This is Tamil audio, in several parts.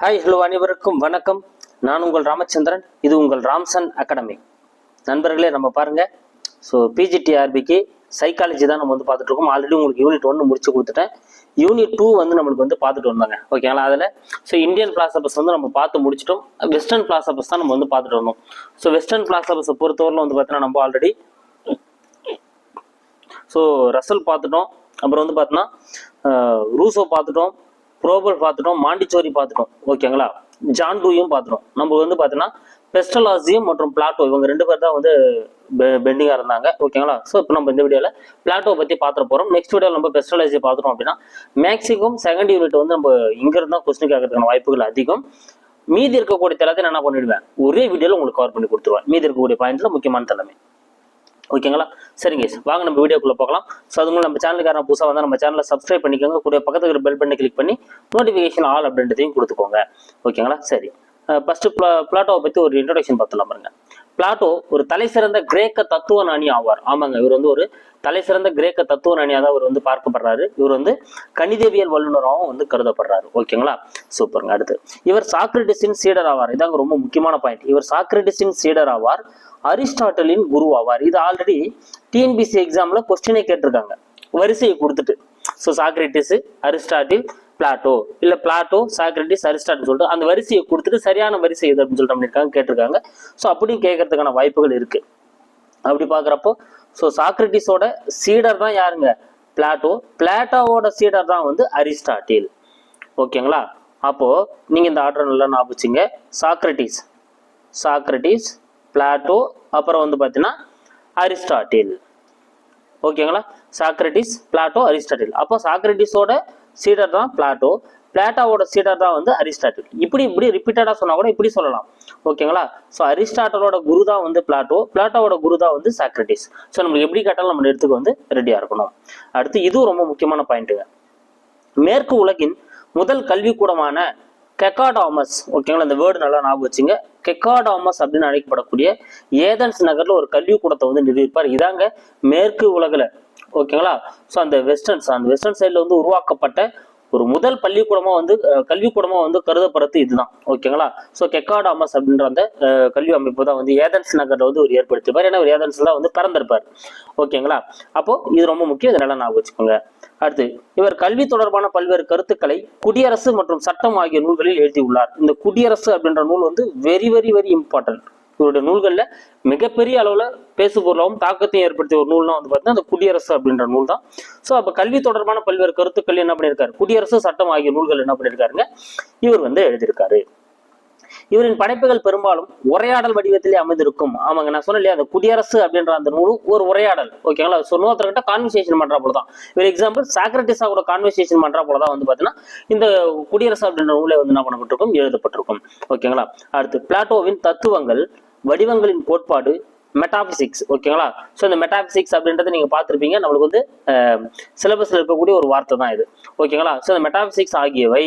ஹாய் ஹலோ அனைவருக்கும் வணக்கம். நான் உங்கள் ராமச்சந்திரன். இது உங்கள் ராம்சன் அகாடமி. நண்பர்களே நம்ம பாருங்க. ஸோ பிஜிடிஆர்பிக்கு சைக்காலஜி தான் நம்ம வந்து பார்த்துட்டு இருக்கோம். ஆல்ரெடி உங்களுக்கு யூனிட் ஒன்று முடிச்சு கொடுத்துட்டேன். யூனிட் டூ வந்து நம்மளுக்கு வந்து பார்த்துட்டு வந்தாங்க. ஓகேங்களா அதில்? ஸோ இந்தியன் பிளாசபஸ் வந்து நம்ம பார்த்து முடிச்சிட்டோம். வெஸ்டர்ன் பிளாசபஸ் தான் நம்ம வந்து பார்த்துட்டு வந்தோம். ஸோ வெஸ்டர்ன் பிளாசபஸை பொறுத்தவரையில் வந்து பார்த்தீங்கன்னா நம்ம ஆல்ரெடி ஸோ ரசல் பார்த்துட்டோம். அப்புறம் வந்து பார்த்தோன்னா ரூசோ பார்த்துட்டோம். ப்ரோபல் பார்த்துட்டோம் மாண்டிச்சோரி பார்த்துட்டோம். ஓகேங்களா ஜான் டூயும் பார்த்துட்டோம். நம்ம வந்து பார்த்தோன்னா பெஸ்டலாசியும் மற்றும் பிளாட்டோ இவங்க ரெண்டு பேர் தான் வந்து பெண்டிங்காக இருந்தாங்க. ஓகேங்களா ஸோ இப்போ நம்ம இந்த வீடியோவில் பிளாட்டோ பற்றி பார்த்துட்டு போகிறோம் நெக்ஸ்ட் வீடியோவில் நம்ம பெஸ்டலாசியை பார்த்துட்டோம் அப்படின்னா மேக்ஸிமம் செகண்ட் யூனிட் வந்து நம்ம இங்கிருந்து தான் கொஸ்டின் கேட்கறதுக்கான வாய்ப்புகள் அதிகம். மீதி இருக்கக்கூடிய எல்லாத்தையும் நான் என்ன பண்ணிடுவேன்? ஒரே வீடியோவில் உங்களுக்கு கவர் பண்ணி கொடுத்துருவேன். மீதி இருக்கக்கூடிய பாயிண்ட்ல முக்கியமான தலைமை ஓகேங்களா சரிங்க வாங்க நம்ம வீடியோக்குள்ள போகலாம். ஸோ அதுக்கு நம்ம சேனலுக்காரன் புதுசாக வந்தால் நம்ம சேனலை சப்ஸ்கிரைப் பண்ணிக்கோங்க. கூட பக்கத்துக்கு இருக்கிற பெல் பண்ணி கிளிக் பண்ணி நோட்டிஃபிகேஷன் ஆல் அப்படின்றதையும் கொடுத்துக்கோங்க. ஓகேங்களா சரி. ஃபர்ஸ்ட் பிளாட்டோவை பற்றி ஒரு இன்ட்ரடக்ஷன் பார்த்துலாம் பாருங்க. பிளாட்டோ ஒரு தலை சிறந்த கிரேக்க தத்துவ நாணி ஆவார். ஆமாங்க இவர் வந்து ஒரு தலை சிறந்த கிரேக்க தத்துவ நாணியாக தான் இவர் வந்து பார்க்கப்படுறாரு. இவர் வந்து கணிதவியல் வல்லுநராகவும் வந்து கருதப்படுறாரு. ஓகேங்களா? சூப்பருங்க அடுத்து. இவர் சாக்ரட்டிஸின் சீடர் ஆவார். இதாங்க ரொம்ப முக்கியமான பாயிண்ட் இவர் சாக்ரட்டிஸின் சீடர் ஆவார் அரிஸ்டாட்டலின் குரு ஆவார். இது ஆல்ரெடி டிஎன்பிசி எக்ஸாம்ல கொஸ்டினே கேட்டிருக்காங்க. வரிசையை கொடுத்துட்டு. ஸோ சாக்ரட்டிஸ் அரிஸ்டாட்டில் பிளாட்டோ இல்ல பிளாட்டோ சாக்ரட்டிஸ் அரிஸ்டாட்னு சொல்லிட்டு அந்த வரிசையை கொடுத்துட்டு சரியான வரிசை எது அப்படின்னு சொல்லிட்டு பண்ணியிருக்காங்க கேட்டிருக்காங்க. ஸோ அப்படியும் கேட்கறதுக்கான வாய்ப்புகள் இருக்கு. அப்படி பார்க்குறப்போ ஸோ சாக்ரட்டிஸோட சீடர் தான் யாருங்க? பிளாட்டோ. பிளாட்டோவோட சீடர் தான் வந்து அரிஸ்டாட்டில். ஓகேங்களா அப்போ நீங்க இந்த ஆர்டர் நல்லா ஞாபகம் சாக்ரட்டிஸ் சாக்ரட்டிஸ் பிளாட்டோ அப்புறம் வந்து பார்த்தீங்கன்னா அரிஸ்டாட்டில். ஓகேங்களா சாக்ரட்டிஸ் பிளாட்டோ அரிஸ்டாட்டில். அப்போ சாக்ரட்டிஸோட சீடர் தான் பிளாட்டோ பிளாட்டாவோட சீடர் தான் வந்து அரிஸ்டாட்டில் இப்படி இப்படி ரிப்பீட்டடாக சொன்னால் கூட இப்படி சொல்லலாம். ஓகேங்களா ஸோ அரிஸ்டாட்டலோட குரு தான் வந்து பிளாட்டோ பிளாட்டோவோட குரு தான் வந்து சாக்ரட்டிஸ் ஸோ நம்மளுக்கு எப்படி கேட்டாலும் நம்ம எடுத்துக்க வந்து ரெடியாக இருக்கணும். அடுத்து இதுவும் ரொம்ப முக்கியமான பாயிண்ட்டுங்க மேற்கு உலகின் முதல் கல்விக்கூடமான கெக்காடாமஸ் ஓகேங்களா இந்த வேர்டு நல்லா ஞாபகம் வச்சுங்க. கெக்காடாமஸ் அப்படின்னு அழைக்கப்படக்கூடிய ஏதன்ஸ் நகர்ல ஒரு கல்விக்கூடத்தை வந்து நிறுவிப்பார் இதாங்க மேற்கு உலகில் ஓகேங்களா? ஸோ அந்த வெஸ்டர்ன்ஸ் அந்த வெஸ்டர்ன் சைடில் வந்து உருவாக்கப்பட்ட ஒரு முதல் பள்ளிக்கூடமாக வந்து கல்விக்கூடமாக வந்து கருதப்படுறது இதுதான். ஓகேங்களா? ஸோ கெக்காடாமஸ் அப்படின்ற அந்த கல்வி அமைப்பு தான் வந்து ஏதன்ஸ் நகரில் வந்து ஒரு ஏற்படுத்திப்பார் ஏன்னா ஒரு ஏதன்ஸ்ல தான் வந்து பிறந்திருப்பார். ஓகேங்களா? அப்போ இது ரொம்ப முக்கியம். இதனால ஞாபகம் வச்சுக்கோங்க அடுத்து இவர் கல்வி தொடர்பான பல்வேறு கருத்துக்களை குடியரசு மற்றும் சட்டம் ஆகிய நூல்களில் எழுதியுள்ளார். இந்த குடியரசு அப்படின்ற நூல் வந்து வெரி வெரி வெரி இம்பார்ட்டன்ட் இவருடைய நூல்களில் மிகப்பெரிய அளவுல பேசுபொருளாகவும் தாக்கத்தையும் ஏற்படுத்திய ஒரு நூல்னா வந்து பார்த்தீங்கன்னா அந்த குடியரசு அப்படின்ற நூல் தான். ஸோ அப்போ கல்வி தொடர்பான பல்வேறு கருத்துக்கள் என்ன பண்ணியிருக்காரு? குடியரசு சட்டம் ஆகிய நூல்கள் என்ன பண்ணியிருக்காருங்க? இவர் வந்து எழுதியிருக்காரு. இவரின் படைப்புகள் பெரும்பாலும் உரையாடல் வடிவத்திலே அமைந்திருக்கும். ஆமாங்க நான் சொன்னேன் இல்லையா அந்த குடியரசு அப்படின்ற அந்த நூலும் ஒரு உரையாடல். ஓகேங்களா? ஸோ இன்னொருத்தர்கிட்ட கான்வர்சேஷன் பண்ற போல தான் இவர் எக்ஸாம்பிள் சாக்ரட்டிஸா கூட கான்வர்சேஷன் பண்ற போல தான் வந்து பார்த்தீங்கன்னா இந்த குடியரசு அப்படின்ற நூலை வந்து என்ன பண்ணப்பட்டிருக்கும்? எழுதப்பட்டிருக்கும். ஓகேங்களா? அடுத்து பிளாட்டோவின் தத்துவங்கள் வடிவங்களின் கோட்பாடு மெட்டாபிசிக்ஸ் ஓகேங்களா ஸோ இந்த மெட்டாபிசிக்ஸ் அப்படின்றத நீங்க பார்த்துருப்பீங்க. நம்மளுக்கு வந்து சிலபஸ்ல இருக்கக்கூடிய ஒரு வார்த்தை தான் இது. ஓகேங்களா ஸோ இந்த மெட்டாபிசிக்ஸ் ஆகியவை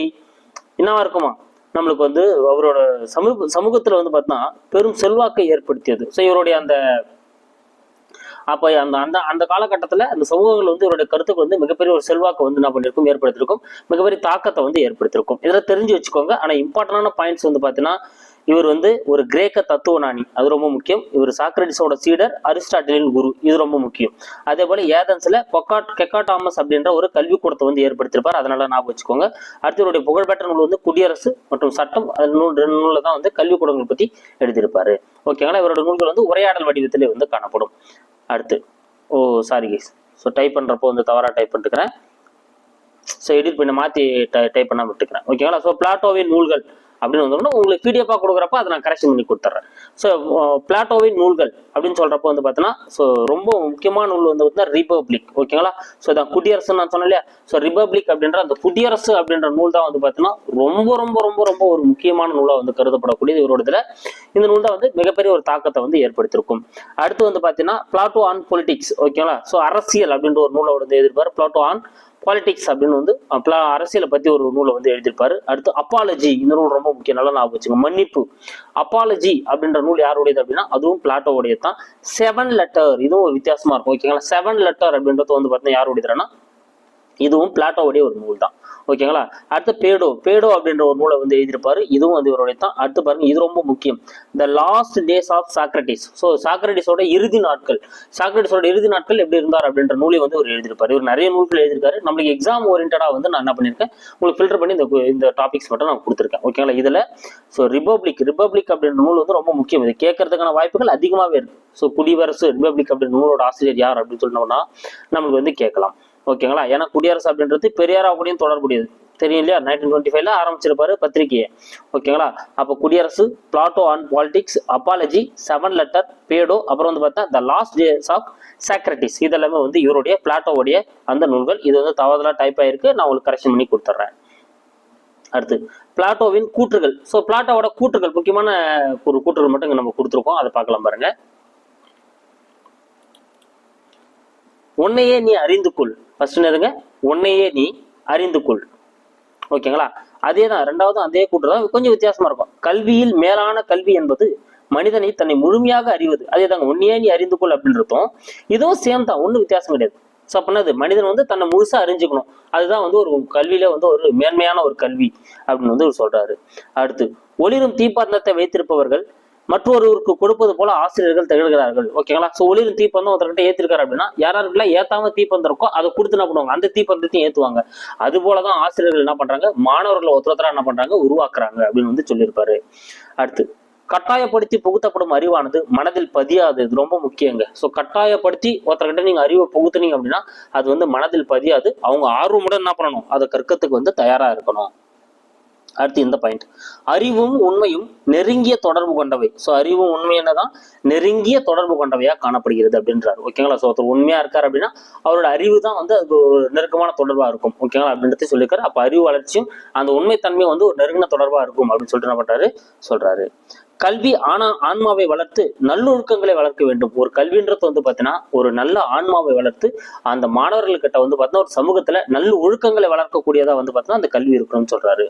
என்னவா இருக்குமா? நம்மளுக்கு வந்து அவரோட சமூக சமூகத்தில் வந்து பார்த்தீங்கன்னா பெரும் செல்வாக்கை ஏற்படுத்தியது. ஸோ இவருடைய அந்த அப்போ அந்த அந்த அந்த காலகட்டத்தில் அந்த சமூகங்கள் வந்து இவருடைய கருத்துக்கு வந்து மிகப்பெரிய ஒரு செல்வாக்கை வந்து என்ன பண்ணியிருக்கும் ஏற்படுத்தியிருக்கும் மிகப்பெரிய தாக்கத்தை வந்து ஏற்படுத்தியிருக்கும் இதெல்லாம் தெரிஞ்சு வச்சுக்கோங்க. ஆனால் இம்பார்ட்டண்டான பாயிண்ட்ஸ் வந்து பார்த்தீங்கன்னா இவர் வந்து ஒரு கிரேக்க தத்துவநாணி அது ரொம்ப முக்கியம். இவர் சாக்ரடிஸோட சீடர் அரிஸ்டாட்டிலின் குரு. இது ரொம்ப முக்கியம். அதே போல ஏதன்ஸ்ல கொக்காட் கெக்காடாமஸ் அப்படின்ற ஒரு கல்விக்கூடத்தை வந்து ஏற்படுத்தியிருப்பார். அதனால ஞாபகம் வச்சுக்கோங்க. அடுத்து இவருடைய புகழ்பெற்ற நூல் வந்து குடியரசு மற்றும் சட்டம். நூல் ரெண்டு நூலில் தான் வந்து கல்விக்கூடங்கள் பத்தி எழுதியிருப்பாரு. ஓகேங்களா இவரோட நூல்கள் வந்து உரையாடல் வடிவத்திலே வந்து காணப்படும். அடுத்து oh sorry guys so type பண்ணுறப்போ வந்து தவறாக டைப் பண்ணிட்டுக்கிறேன் ஸோ எடிட் பண்ணி மாற்றி டைப் பண்ண விட்டுக்கிறேன். ஓகேங்களா ஸோ பிளாட்டோவின் நூல்கள். அப்படின்னு வந்தோம்னா உங்களுக்கு பிடிஎஃபாக கொடுக்குறப்ப அதை நான் கரெக்ஷன் பண்ணி கொடுத்துட்றேன். ஸோ பிளாட்டோவின் நூல்கள் அப்படின்னு சொல்கிறப்ப வந்து பார்த்தீங்கன்னா ஸோ ரொம்ப முக்கியமான நூல் வந்து பார்த்தீங்கன்னா ரிபப்ளிக் ஓகேங்களா ஸோ இதான் குடியரசுன்னு நான் சொன்னேன் இல்லையா? ஸோ ரிபப்ளிக் அப்படின்ற அந்த குடியரசு அப்படின்ற நூல் தான் வந்து பார்த்தீங்கன்னா ரொம்ப ரொம்ப ரொம்ப ரொம்ப ஒரு முக்கியமான நூலாக வந்து கருதப்படக்கூடியது இவரோட இதில். இந்த நூல் தான் வந்து மிகப்பெரிய ஒரு தாக்கத்தை வந்து ஏற்படுத்தியிருக்கும். அடுத்து வந்து பார்த்தீங்கன்னா பிளாட்டோ ஆன் பொலிட்டிக்ஸ் ஓகேங்களா ஸோ அரசியல் அப்படின்ற ஒரு நூலை வந்து பிளாட்டோ ஆன் பாலிடிக்ஸ் அப்படின்னு வந்து அப்பலாம் அரசியலை பத்தி ஒரு நூலை வந்து எழுதியிருப்பாரு. அடுத்து அப்பாலஜி இந்த நூல் ரொம்ப முக்கியம். நல்லா ஞாபகம் வச்சுங்க. மன்னிப்பு. அப்பாலஜி அப்படின்ற நூல் யாருடையது அப்படின்னா அதுவும் பிளாட்டோவுடையது தான் செவன் லெட்டர் இதுவும் ஒரு வித்தியாசமா இருக்கும். ஓகேங்களா? செவன் லெட்டர் அப்படின்றது வந்து பார்த்தீங்கன்னா யாருடையதுன்னா இதுவும் பிளாட்டோவுடைய ஒரு நூல் தான். ஓகேங்களா? அடுத்து பேடோ. பேடோ அப்படின்ற ஒரு நூலை வந்து எழுதியிருப்பாரு. இதுவும் வந்து இவருடைய தான். அடுத்து பாருங்க இது ரொம்ப முக்கியம். The last days of Socrates so சாக்ரட்டிஸோட இறுதி நாட்கள். சாக்ரட்டிஸோட இறுதி நாட்கள் எப்படி இருந்தார் அப்படின்ற நூலை வந்து இவர் எழுதியிருப்பாரு. இவர் நிறைய நூல்கள் எழுதியிருக்காரு. நம்மளுக்கு எக்ஸாம் ஓரியன்டாக வந்து நான் என்ன பண்ணியிருக்கேன்? உங்களுக்கு ஃபில்டர் பண்ணி இந்த இந்த டாபிக்ஸ் மட்டும் நான் கொடுத்துருக்கேன். ஓகேங்களா? இதில் ஸோ ரிபப்ளிக் ரிபப்ளிக் அப்படின்ற நூல் வந்து ரொம்ப முக்கியம். இது கேட்கறதுக்கான வாய்ப்புகள் அதிகமாகவே இருக்கு. ஸோ குடியரசு ரிபப்ளிக் அப்படின்ற நூலோட ஆசிரியர் யார் அப்படின்னு சொன்னோம்னா நம்மளுக்கு வந்து கேட்கலாம். ஓகேங்களா? ஏன்னா குடியரசு அப்படின்றது பெரியாரா கூடயும் தொடர்புடையது. தெரியும் இல்லையா? நைன்டீன் டுவெண்ட்டி ஃபைவ்ல ஆரம்பிச்சிருப்பாரு பத்திரிகையை. ஓகேங்களா? அப்போ குடியரசு Plato on politics apology seven letter Phaedo அப்புறம் வந்து பார்த்தா the last days of Socrates இதெல்லாமே வந்து இவருடைய பிளாட்டோவுடைய அந்த நூல்கள். இது வந்து தவறுதலாக டைப் ஆயிருக்கு. நான் உங்களுக்கு கரெக்ஷன் பண்ணி கொடுத்துட்றேன். அடுத்து பிளாட்டோவின் கூற்றுகள். ஸோ பிளாட்டோவோட கூற்றுகள் முக்கியமான ஒரு கூற்றுகள் மட்டும் இங்கே நம்ம கொடுத்துருக்கோம். அதை பார்க்கலாம் பாருங்கள் உன்னையே நீ அறிந்து கொள். ஃபர்ஸ்ட் என்னதுங்க? உன்னையே நீ அறிந்து கொள். ஓகேங்களா? அதே தான் ரெண்டாவது அதே கூட்டு தான் கொஞ்சம் வித்தியாசமா இருக்கும். கல்வியில் மேலான கல்வி என்பது மனிதனை தன்னை முழுமையாக அறிவது. அதே தாங்க உன்னையே நீ அறிந்து கொள் அப்படின்றதும் இதுவும் சேம் தான் ஒன்றும் வித்தியாசம் கிடையாது. ஸோ அப்படின்னா அது மனிதன் வந்து தன்னை முழுசா அறிஞ்சுக்கணும். அதுதான் வந்து ஒரு கல்வியில வந்து ஒரு மேன்மையான ஒரு கல்வி அப்படின்னு வந்து அவர் சொல்றாரு. அடுத்து ஒளிரும் தீப்பந்தத்தை வைத்திருப்பவர்கள் மற்றொருவருக்கு கொடுப்பது போல ஆசிரியர்கள் திகழ்கிறார்கள். ஓகேங்களா ஸோ ஒளிரும் தீப்பந்தம் ஒருத்தர்கிட்ட ஏற்றிருக்காரு அப்படின்னா யாராருக்குல ஏத்தாம தீப்பந்தம் இருக்கோ அதை கொடுத்து என்ன பண்ணுவாங்க? அந்த தீப்பந்தத்தையும் ஏற்றுவாங்க அது போலதான் ஆசிரியர்கள் என்ன பண்றாங்க? மாணவர்களை ஒருத்தர் ஒருத்தரா என்ன பண்றாங்க? உருவாக்குறாங்க அப்படின்னு வந்து சொல்லியிருப்பாரு. அடுத்து கட்டாயப்படுத்தி புகுத்தப்படும் அறிவானது மனதில் பதியாது. இது ரொம்ப முக்கியங்க. ஸோ கட்டாயப்படுத்தி ஒருத்தர்கிட்ட நீங்க அறிவை புகுத்துனீங்க அப்படின்னா அது வந்து மனதில் பதியாது. அவங்க ஆர்வமுடன் என்ன பண்ணணும்? அதை கற்கத்துக்கு வந்து தயாரா இருக்கணும். அடுத்து இந்த பாயிண்ட் அறிவும் உண்மையும் நெருங்கிய தொடர்பு கொண்டவை. ஸோ அறிவும் உண்மை என்னதான்? நெருங்கிய தொடர்பு கொண்டவையா காணப்படுகிறது அப்படின்றாரு. ஓகேங்களா ஸோ ஒருத்தர் உண்மையா இருக்காரு அப்படின்னா அவரோட அறிவு தான் வந்து அது ஒரு நெருக்கமான தொடர்பா இருக்கும். ஓகேங்களா அப்படின்றத சொல்லியிருக்காரு. அப்ப அறிவு வளர்ச்சியும் அந்த உண்மைத்தன்மையும் வந்து ஒரு நெருங்கின தொடர்பா இருக்கும் அப்படின்னு சொல்லிட்டு என்ன பண்றாரு? சொல்றாரு. கல்வி ஆனா ஆன்மாவை வளர்த்து நல்லொழுக்கங்களை வளர்க்க வேண்டும். ஒரு கல்வின்றது வந்து பார்த்தீங்கன்னா ஒரு நல்ல ஆன்மாவை வளர்த்து அந்த மாணவர்கள்கிட்ட வந்து பார்த்தீங்கன்னா ஒரு சமூகத்துல நல்ல ஒழுக்கங்களை வளர்க்கக்கூடியதா வந்து பார்த்தீங்கன்னா அந்த கல்வி இருக்கணும்னு சொல்றாரு.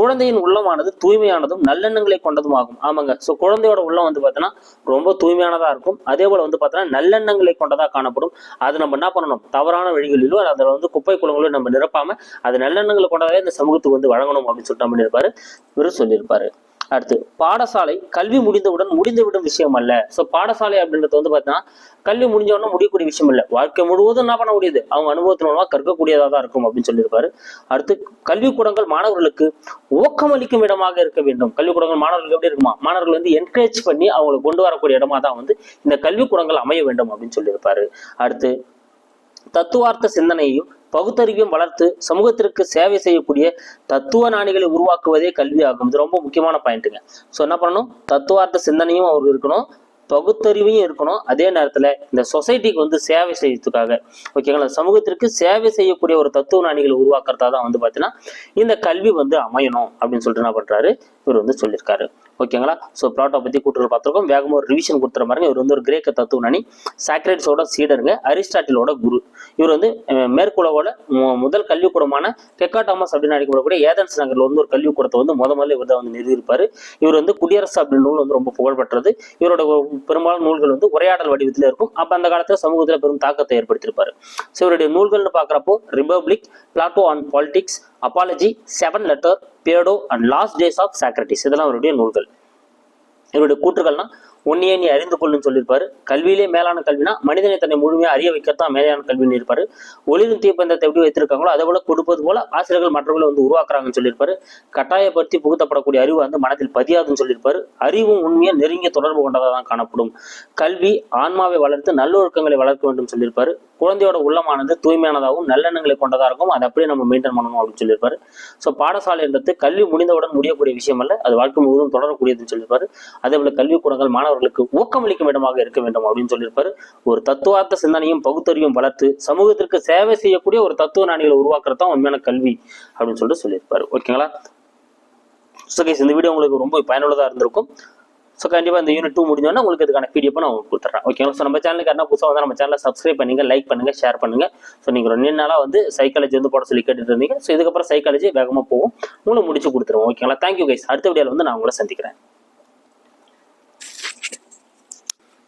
குழந்தையின் உள்ளமானது தூய்மையானதும் நல்லெண்ணங்களை கொண்டதும் ஆகும் ஆமாங்க. ஸோ குழந்தையோட உள்ளம் வந்து பார்த்தீங்கன்னா ரொம்ப தூய்மையானதா இருக்கும். அதே போல வந்து பார்த்தீங்கன்னா நல்லெண்ணங்களை கொண்டதா காணப்படும். அது நம்ம என்ன பண்ணணும்? தவறான வழிகளிலோ அதில் வந்து குப்பை குளங்களோ நம்ம நிரப்பாம அது நல்லெண்ணங்களை கொண்டதாவே இந்த சமூகத்துக்கு வந்து வழங்கணும் அப்படின்னு சொல்லிட்டு நம்ம பண்ணியிருப்பாரு இவரு சொல்லியிருப்பாரு. அடுத்து பாடசாலை கல்வி முடிந்தவுடன் முடிந்துவிடும் விஷயம் அல்ல ஸோ பாடசாலை அப்படின்றது வந்து பார்த்தீங்கன்னா கல்வி முடிஞ்ச உடனே முடியக்கூடிய விஷயம் இல்லை வாழ்க்கை முழுவதும் என்ன பண்ண முடியுது? அவங்க அனுபவத்தின் மூலமாக கற்கக்கூடியதாக தான் இருக்கும் அப்படின்னு சொல்லியிருப்பாரு. அடுத்து கல்விக்கூடங்கள் மாணவர்களுக்கு ஊக்கமளிக்கும் இடமாக இருக்க வேண்டும். கல்விக்கூடங்கள் மாணவர்களுக்கு எப்படி இருக்குமா? மாணவர்கள் வந்து என்கரேஜ் பண்ணி அவங்களை கொண்டு வரக்கூடிய இடமா தான் வந்து இந்த கல்விக்கூடங்கள் அமைய வேண்டும் அப்படின்னு சொல்லியிருப்பாரு. அடுத்து தத்துவார்த்த சிந்தனையையும் பகுத்தறிவையும் வளர்த்து சமூகத்திற்கு சேவை செய்யக்கூடிய தத்துவ ஞானிகளை உருவாக்குவதே கல்வி ஆகும் இது ரொம்ப முக்கியமான பாயிண்ட்டுங்க ஸோ என்ன பண்ணணும்? தத்துவார்த்த சிந்தனையும் அவருக்கு இருக்கணும். பகுத்தறிவையும் இருக்கணும். அதே நேரத்தில் இந்த சொசைட்டிக்கு வந்து சேவை செய்யறதுக்காக. ஓகேங்களா சமூகத்திற்கு சேவை செய்யக்கூடிய ஒரு தத்துவ ஞானிகளை உருவாக்குறதா தான் வந்து பார்த்தீங்கன்னா இந்த கல்வி வந்து அமையணும் அப்படின்னு சொல்லிட்டு என்ன பண்ணுறாரு இவர் வந்து சொல்லியிருக்காரு. ஓகேங்களா? ஸோ பிளாட்டோ பற்றி கூட்டுகள் பார்த்துருக்கோம். வேகமாக ஒரு ரிவிஷன் கொடுத்துற மாதிரி இவர் வந்து ஒரு கிரேக்க தத்துவனி சாக்ரேட்ஸோட சீடருங்க. அரிஸ்டாட்டிலோட குரு. இவர் வந்து மேற்குலகோட மு- முதல் கல்விக்கூடமான கெக்கா டாமஸ் அப்படின்னு அழைக்கப்படக்கூடிய ஏதன்ஸ் நகரில் வந்து ஒரு கல்விக்கூடத்தை வந்து முத முதல்ல இவர் தான் வந்து நிறுவியிருப்பாரு இவர் வந்து குடியரசு அப்படின்னு நூல் வந்து ரொம்ப புகழ்பெற்றது. இவரோட பெரும்பாலும் நூல்கள் வந்து உரையாடல் வடிவத்தில் இருக்கும். அப்போ அந்த காலத்தில் சமூகத்தில் பெரும் தாக்கத்தை ஏற்படுத்தியிருப்பார். ஸோ இவருடைய நூல்கள்னு பார்க்குறப்போ republic Plato on politics apology seven letter Phaedo and last days of Socrates இதெல்லாம் அவருடைய நூல்கள். இவருடைய கூற்றுகள்னா உன்னையே நீ அறிந்து கொள்ளுன்னு சொல்லியிருப்பாரு. கல்வியிலே மேலான கல்வினா மனிதனை தன்னை முழுமையாக அறிய வைக்கத்தான் மேலான கல்வின்னு இருப்பாரு. ஒளிரும் தீப்பந்தத்தை எப்படி வைத்திருக்காங்களோ அதே போல கொடுப்பது போல ஆசிரியர்கள் மற்றவர்களை வந்து உருவாக்குறாங்கன்னு சொல்லியிருப்பாரு. கட்டாயப்படுத்தி புகுத்தப்படக்கூடிய அறிவு வந்து மனதில் பதியாதுன்னு சொல்லியிருப்பாரு. அறிவும் உண்மையை நெருங்கிய தொடர்பு கொண்டதாக தான் காணப்படும். கல்வி ஆன்மாவை வளர்த்து நல்லொழுக்கங்களை வளர்க்க வேண்டும் சொல்லியிருப்பாரு. குழந்தையோட உள்ளமானது தூய்மையானதாகவும் நல்லெண்ணங்களை கொண்டதா இருக்கும். அதை அப்படியே நம்ம மெயின்டைன் பண்ணணும் அப்படின்னு சொல்லியிருப்பாரு. ஸோ பாடசாலைன்றது கல்வி முடிந்தவுடன் முடியக்கூடிய விஷயம் அல்ல அது வாழ்க்கை முழுவதும் தொடரக்கூடியதுன்னு சொல்லியிருப்பாரு. அதே போல கல்விக்கூடங்கள் மாணவர்களுக்கு ஊக்கமளிக்கும் இடமாக இருக்க வேண்டும் அப்படின்னு சொல்லியிருப்பாரு. ஒரு தத்துவார்த்த சிந்தனையும் பகுத்தறிவும் வளர்த்து சமூகத்திற்கு சேவை செய்யக்கூடிய ஒரு தத்துவ ஞானிகளை உருவாக்குறது தான் உண்மையான கல்வி அப்படின்னு சொல்லிட்டு சொல்லியிருப்பாரு. ஓகேங்களா? ஸோ இந்த வீடியோ உங்களுக்கு ரொம்ப பயனுள்ளதாக இருந்திருக்கும். ஸோ கண்டிப்பாக இந்த யூனிட் டூ முடிஞ்சோன்னா உங்களுக்கு இதுக்கான பிடிஎஃப் நான் உங்களுக்கு கொடுத்துட்றேன். ஓகேங்களா ஸோ நம்ம சேனலுக்கு என்ன புதுசாக வந்து நம்ம சேனலை சப்ஸ்கிரைப் பண்ணுங்க லைக் பண்ணுங்க ஷேர் பண்ணுங்க. ஸோ நீங்கள் ரெண்டு நாளாக வந்து சைக்காலஜி வந்து போட சொல்லி கேட்டுட்டு இருந்தீங்க. ஸோ இதுக்கப்புறம் சைக்காலஜி வேகமாக போகும். உங்களுக்கு முடிச்சு கொடுத்துருவோம். ஓகேங்களா தேங்க்யூ கைஸ் அடுத்த வீடியோவில் வந்து நான் உங்களை சந்திக்கிறேன்.